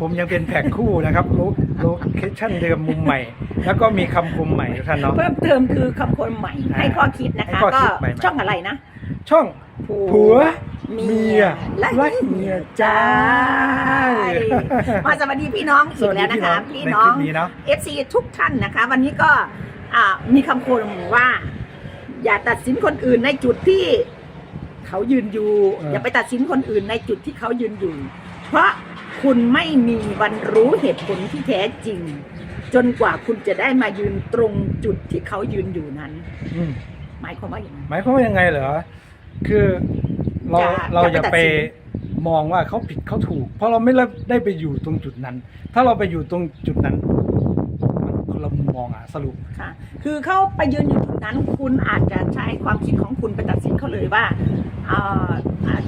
ผมยังเป็นแพ็คคู่นะครับโลโลเคชั่นเดิมมุมใหม่ แล้วก็มีคำคมใหม่ทุกท่านเนาะ เพิ่มเติมคือคำคนใหม่ อ่าให้ข้อคิดนะให้คะข้อก็คิดใหม่ๆ ช่องอะไรนะ ช่องผัวเมีเมียยและและเมียจ้า มาสวัสดีพี่น้องอีกแล้วนะคะ พี่น้อง ในคลิปนี้เนาะ FC ทุกท่านนะคะ วันนี้ก็อ่ามีคำคมว่า อย่าตัดสินคนอื่นในจุดที่เขายืนอยู่ เออออ ย่าไปตัดสินคนอื่นในจุดที่เขายืนอยู่ เพราะ คุณไม่มีวันรู้เหตุผลที่แท้จริง จนกว่าคุณจะได้มายืนตรงจุดที่เขายืนอยู่นั้น อืมหมายความว่าอย่างไร หมายความว่ายังไงเหรอ คือเราอย่าเราอย่าอย่าไปไปตัดสิน มองว่าเขาผิดเขาถูก เพราะเราไม่ได้ไปอยู่ตรงจุดนั้น ถ้าเราไปอยู่ตรงจุดนั้นมันคนละมุมมองอะสรุป ค่ะ คือเขาไปยืนอยู่จุดนั้น คุณอาจจะใช้ความคิดของคุณไปตัดสินเขาเลยว่าเอ่ออ่า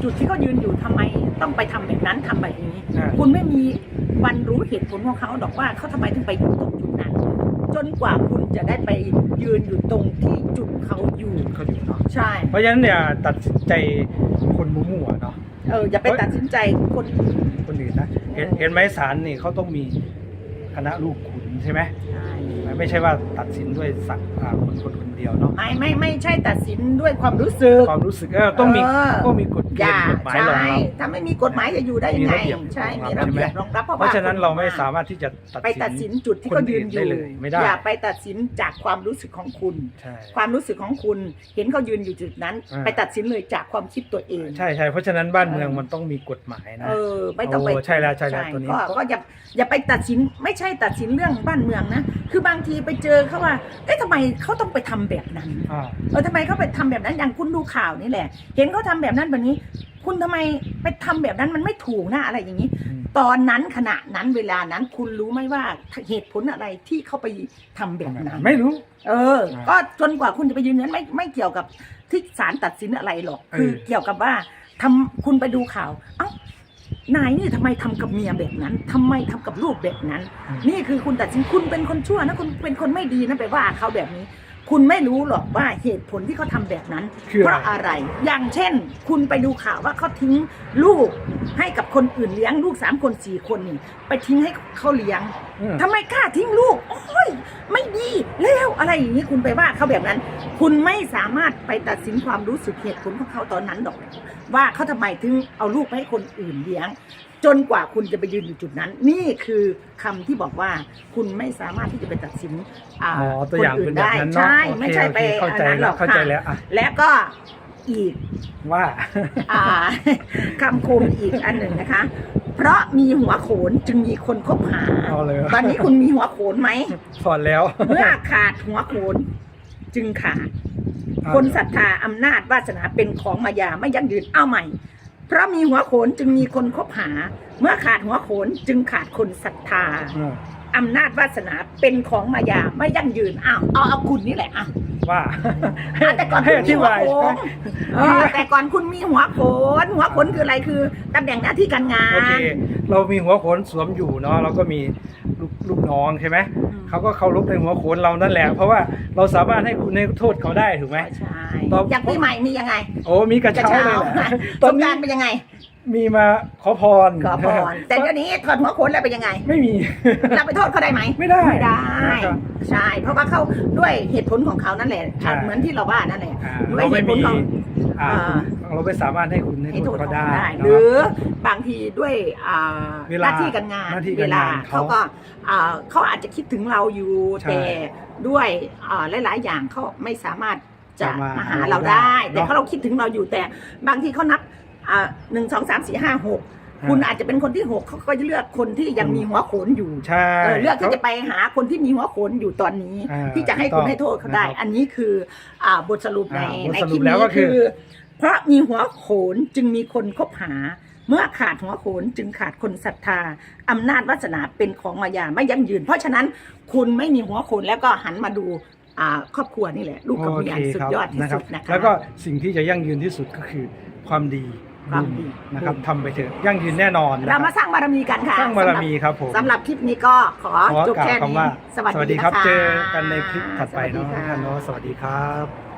จุดที่เขายืนอยู่ทำไมต้องไปทำแบบนั้นทำแบบนี้อ่าคุณไม่มีวันรู้เหตุผลของเขาดอกว่าเขาทำไมถึงไปอยู่ตรงจุดนั้น จนกว่าคุณจะได้ไปยืนอยู่ตรงที่จุดเขาอยู่เขาอยู่เนาะใช่ เพราะฉะนั้นเนี่ยตัดสินใจคนมั่วๆเนาะเอออย่าไปตัดสินใจคนอื่นคนอื่นนะเห็นเห็นไหมศาลนี่เขาต้องมีคณะลูกขุนใช่ไหมใช่ ไม่ใช่ว่าตัดสินด้วยสักอ่าคนคนคนเดียวเนาะไม่ไม่ไม่ใช่ตัดสินด้วยความรู้สึก ความรู้สึกเออต้องมีเออต้องมีกฎเกอณย่าฑ์กฎหมายใช่รองรับถ้าไม่มีกฎหมายจะอยู่ได้ยังไงมีระเบียบใช่รองมีรับระเบียบใช่ไหมรองรับเพราะเพว่าราะฉะนั้นเราไม่กฎหสามารถที่จะตัดไปสินตัดสินจุดที่เขายืนอได้ยู่เลยไม่ได้อย่าไปตัดสินจากความรู้สึกของคุณใช่ความรู้สึกของคุณเห็นเขายืนอยู่จุดนั้นอ่าไปตัดสินเลยจากความคิดตัวเอง ใช่ใช่เพราะฉะนั้นบ้านเมืองมันต้องมีกฎหมายนะเออไม่ต้องไปโอ้ใช่แล้วใช่แล้วตัวนี้ก็ก็อย่าอย่าไปตัดสินไม่ใช่ตัดสินเรื่องบ้านเมืองนะคือบางทีไปเจอเขาว่า เอ๊ะทำไมเขาต้องไปทำแบบนั้น อ่าเออทำไมเขาไปทำแบบนั้น อย่างคุณดูข่าวนี่แหละ เห็นเขาทำแบบนั้นแบบนี้ คุณทำไมไปทำแบบนั้นมันไม่ถูกนะอะไรอย่างนี้ อืม ตอนนั้นขณะนั้นเวลานั้นคุณรู้ไหมว่าเหตุผลอะไรที่เขาไปทำแบบนั้น ไม่รู้ เออ อ่าก็จนกว่าคุณจะไปยืนยันไม่ไม่เกี่ยวกับที่ศาลตัดสินอะไรหรอกเออคือเกี่ยวกับว่าทำคุณไปดูข่าว เอ้า นายนี่ทำไมทำกับเมียแบบนั้นทำไมทำกับลูกแบบนั้นอืมนี่คือคุณตัดสินคุณเป็นคนชั่วนะคุณเป็นคนไม่ดีนะไปว่าเขาแบบนี้ คุณไม่รู้หรอกว่าเหตุผลที่เขาทำแบบนั้น คือเพอะไรราะอะไร อย่างเช่น คุณไปดูข่าวว่าเขาทิ้งลูกให้กับคนอื่นเลี้ยงลูกสามคนสี่คนนี่ไปทิ้งให้เขาเลี้ยงอืม ทำไมกล้าทิ้งลูก โอ้ย ไม่ดีแล้วอะไรอย่างนี้คุณไปว่าเขาแบบนั้น คุณไม่สามารถไปตัดสินความรู้สึกเหตุผลของเขาตอนนั้นหรอก ว่าเขาทำไมถึงเอาลูกไปให้คนอื่นเลี้ยง จนกว่าคุณจะไปยืนอยู่จุดนั้น นี่คือคำที่บอกว่าคุณไม่สามารถที่จะไปตัดสินอ่าอ๋อตัวอย่างคเป็นนแบบได้นั้นเนาะใช่โอเคไม่ใช่ไปโอเคเข้าใจอันนั้นหรแล้อวกเข้าใจค่ะแล้วอะและก็อีกว่าอ่าคำคมอีกอันหนึ่งนะคะ เพราะมีหัวโขนจึงมีคนคบหาเอาเลยตอนนี้คุณมีหัวโขนไหมสอนแล้วเมื่อขาดหัวโขนจึงขาดคนศรัทธาอำนาจวาสนาเป็นของมายาไม่ยั่งยืนเอาใหม่ เพราะมีหัวโขนจึงมีคนคบหา เมื่อขาดหัวโขนจึงขาดคนศรัทธาอืมอำนาจวาสนาเป็นของมายาไม่ยั่งยืนอ้าวเอาเอาคุณนี่แหละอะ ว่าอะแต่ก่อนให้คุณอมีธิหัวบาย โขนเออแต่ก่อนคุณมีหัวโขน หัวโขนคืออะไรคือตำแหน่งหน้าที่การงาโอเคนเรามีหัวโขนสวมอยู่เนาะเราก็มีลูกลูกน้องใช่ไหมอืม เขาก็เคารพในหัวโขนเรานั่นแหละ เพราะว่าเราสามารถให้คุณให้โทษเขาได้ถูกไหม ใช่ตอน อย่างปีใหม่มียังไงโอ้มีกระกระเช้าเช้าเลยแหละสตอนงกนี้รารเป็นยังไง มีมาขอพรขอพรแต่เดี๋ยวนี้ถอดหัวโขนแล้วเป็นยังไง ไม่มี เราไปโทษเขาได้ไหมไม่ได้ไม่ได้ครับใช่ เพราะว่าเขาด้วยเหตุผลของเขานั่นแหละใช่ เหมือนที่เราว่านั่นแหละอ่าด้วยเราเหไม่ตุผลมีของ อ่าอ่าเราไม่สามารถให้คุณให้ให้โทโทษษเขาเขาได้ได้นะหครืรับอบางทีด้วยอ่าเวหลาน้าที่การงานหน้าที่เวการลางานเขาเขาก็อ่าเขาอาจจะคิดถึงเราอยู่ใช่แต่ด้วยอ่าหลาย ๆ อย่างเขาไม่สามารถจะจะมามาหาหาเราเราได้ได้แต่เนอะเขาเราคิดถึงเราอยู่แต่บางทีเขานับอ่า หนึ่งสองสามสี่ห้าหกคุณอาจจะเป็นคนที่หกเขาก็จะเลือกคนที่ยังมีหัวโขนอยู่ใช่เออเลือกที่จะไปหาคนที่มีหัวโขนอยู่ตอนนี้อ่าที่จะให้ถูกต้คุองณให้โทษเขาได้นะครับอันนี้คืออ่าบทสรุปในอ่าบทในสครุลิปปแล้วนี้ก็คือคือ เพราะมีหัวโขนจึงมีคนคบหา เมื่อขาดหัวโขนจึงขาดคนศรัทธาอำนาจวาสนาเป็นของมายาไม่ยั่งยืน เพราะฉะนั้นคุณไม่มีหัวโขนแล้วก็หันมาดูอ่าครอบครัวนี่แหละลูกกับเมียโอเคสุดครับยอดที่นะครัสุบดนะคะแล้วก็สิ่งที่จะยั่งยืนที่สุดก็คือความดี ความดีนะครับทำไปเถอะยั่งยืนแน่นอนนะคเรารับมาสร้างบารมีกันค่ะสร้างบารมีครับผม สำหรับคลิปนี้ก็ขอขอจบกล่าวแค่นี้คำว่าสวัสดีครับ นะะเจอกันในคลิปถัดไปเนาะสวัสดีท่านค่ะเนาะสวัสดีครับ